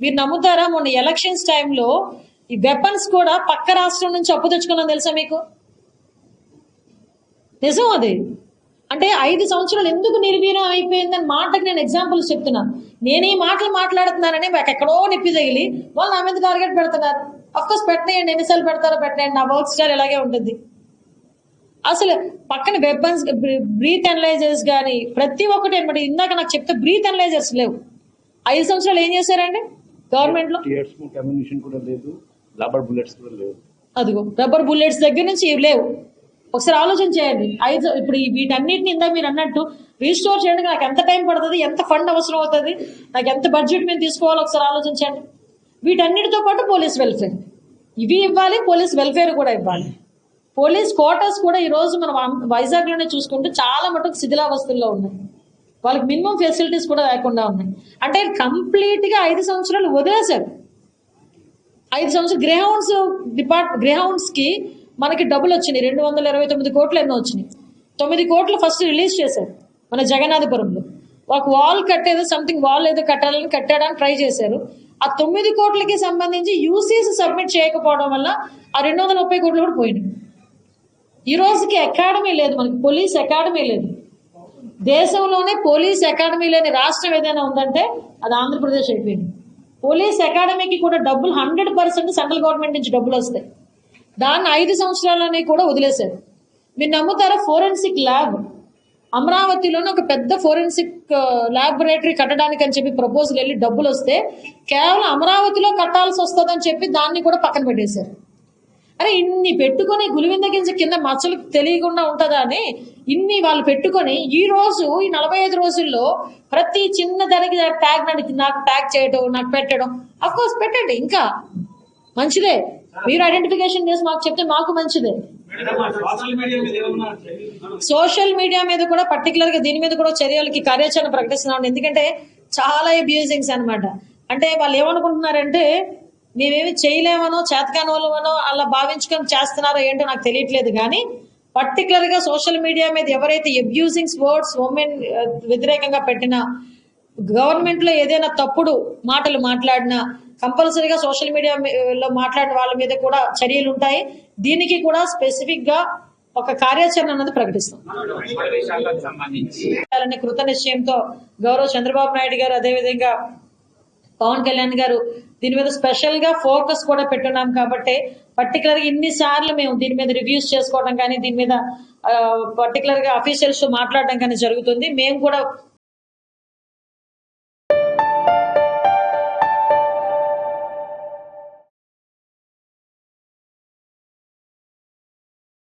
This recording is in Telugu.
మీరు నమ్ముతారా? మొన్న ఎలక్షన్స్ టైంలో ఈ వెపన్స్ కూడా పక్క రాష్ట్రం నుంచి అప్పు తెచ్చుకున్నాం తెలుసా మీకు? నిజం అది. అంటే ఐదు సంవత్సరాలు ఎందుకు నిర్వీర్యం అయిపోయిందని మాటకి నేను ఎగ్జాంపుల్స్ చెప్తున్నాను నేను ఈ మాటలు మాట్లాడుతున్నానని మాకు ఎక్కడో నొప్పి తగిలి వాళ్ళు నా మీద టార్గెట్ పెడుతున్నారు. అఫ్కోర్స్ పెట్టనేయండి ఎన్నిసార్లు పెడతారో పెట్టనేయండి నా వర్క్ స్టైల్ ఇలాగే ఉంటుంది. అసలు పక్కన వెపన్స్ బ్రీత్ అనలైజర్స్ కానీ ప్రతి ఒక్కటి అనమాట ఇందాక నాకు చెప్తే బ్రీత్ అనలైజర్స్ లేవు. ఐదు సంవత్సరాలు ఏం చేశారండి? గవర్నమెంట్లో కూడా లేదు రబ్బర్ బుల్లెట్స్ కూడా లేవు. అదిగో రబ్బర్ బుల్లెట్స్ దగ్గర నుంచి ఇవి లేవు. ఒకసారి ఆలోచన చేయండి. ఐదు ఇప్పుడు వీటన్నిటిని ఇందా మీరు అన్నట్టు రీస్టోర్ చేయడానికి నాకు ఎంత టైం పడుతుంది ఎంత ఫండ్ అవసరం అవుతుంది నాకు ఎంత బడ్జెట్ మేము తీసుకోవాలో ఒకసారి ఆలోచించండి వీటన్నిటితో పాటు పోలీస్ వెల్ఫేర్ ఇవి ఇవ్వాలి పోలీస్ వెల్ఫేర్ కూడా ఇవ్వాలి. పోలీస్ క్వార్టర్స్ కూడా ఈ రోజు మనం వైజాగ్లోనే చూసుకుంటే చాలా మటుకు శిథిలావస్థల్లో ఉన్నాయి. వాళ్ళకి మినిమం ఫెసిలిటీస్ కూడా లేకుండా ఉన్నాయి. అంటే కంప్లీట్గా ఐదు సంవత్సరాలు వదిలేశారు. ఐదు సంవత్సరాలు గ్రేహౌండ్స్ డిపార్ట్ గ్రేహౌండ్స్కి మనకి డబ్బులు వచ్చినాయి. రెండు వందల ఇరవై తొమ్మిది కోట్లు ఎన్నో వచ్చినాయి. తొమ్మిది కోట్లు ఫస్ట్ రిలీజ్ చేశారు మన జగన్నాథపురంలో. ఒక వాల్ కట్టేదో సంథింగ్ వాల్ ఏదో కట్టాలని కట్టడానికి ట్రై చేశారు. ఆ తొమ్మిది కోట్లకి సంబంధించి యూసీస్ సబ్మిట్ చేయకపోవడం వల్ల ఆ రెండు వందల ముప్పై కోట్లు కూడా పోయినాయి. ఈ రోజుకి అకాడమీ లేదు మనకి పోలీస్ అకాడమీ లేదు. దేశంలోనే పోలీస్ అకాడమీ లేని రాష్ట్రం ఏదైనా ఉందంటే అది ఆంధ్రప్రదేశ్ అయిపోయింది. పోలీస్ అకాడమీకి కూడా డబ్బులు హండ్రెడ్ పర్సెంట్ సెంట్రల్ గవర్నమెంట్ నుంచి డబ్బులు వస్తాయి. దాన్ని ఐదు సంవత్సరాలని కూడా వదిలేశారు. మీరు నమ్ముతారా? Forensic lab. అమరావతిలోనే ఒక పెద్ద ఫోరెన్సిక్ ల్యాబొరేటరీ కట్టడానికి అని చెప్పి ప్రపోజల్ వెళ్ళి డబ్బులు వస్తే కేవలం అమరావతిలో కట్టాల్సి వస్తుందని చెప్పి దాన్ని కూడా పక్కన పెట్టేశారు. అరే ఇన్ని పెట్టుకొని గులివింద గింజ కింద మచ్చలు తెలియకుండా ఉంటుందా అని ఇన్ని వాళ్ళు పెట్టుకొని ఈ రోజు ఈ నలభై ఐదు రోజుల్లో ప్రతి చిన్న దానికి ట్యాగ్ నడికి నాకు ట్యాగ్ చేయడం నాకు పెట్టడం. అఫ్ కోర్స్ పెట్టండి ఇంకా. మంచిదే. మీరు ఐడెంటిఫికేషన్ చేసి మాకు చెప్తే మాకు మంచిదే. సోషల్ మీడియా మీద కూడా పర్టికులర్గా దీని మీద కూడా చర్యలకి కార్యాచరణ ప్రకటిస్తున్నాం ఎందుకంటే చాలా అబ్యూజింగ్స్ అన్నమాట. అంటే వాళ్ళు ఏమనుకుంటున్నారంటే మేమేమి చేయలేమనో చేతకాని వాళ్ళమనో అలా భావించుకొని చేస్తున్నారో ఏంటో నాకు తెలియట్లేదు. కానీ పర్టికులర్గా సోషల్ మీడియా మీద ఎవరైతే అబ్యూజింగ్స్ వర్డ్స్ ఉమెన్ వ్యతిరేకంగా పెట్టిన గవర్నమెంట్లో ఏదైనా తప్పుడు మాటలు మాట్లాడినా కంపల్సరీగా సోషల్ మీడియా లో మాట్లాడిన వాళ్ళ మీద కూడా చర్యలు ఉంటాయి. దీనికి కూడా స్పెసిఫిక్గా ఒక కార్యాచరణ అన్నది ప్రకటిస్తాం. కృత నిశ్చయంతో గౌరవ చంద్రబాబు నాయుడు గారు అదేవిధంగా పవన్ కళ్యాణ్ గారు దీని మీద స్పెషల్గా ఫోకస్ కూడా పెట్టున్నాం కాబట్టి పర్టికులర్గా ఇన్ని సార్లు మేము దీని మీద రివ్యూస్ చేసుకోవడం కానీ దీని మీద పర్టికులర్గా అఫీషియల్స్తో మాట్లాడడం కానీ జరుగుతుంది. మేము కూడా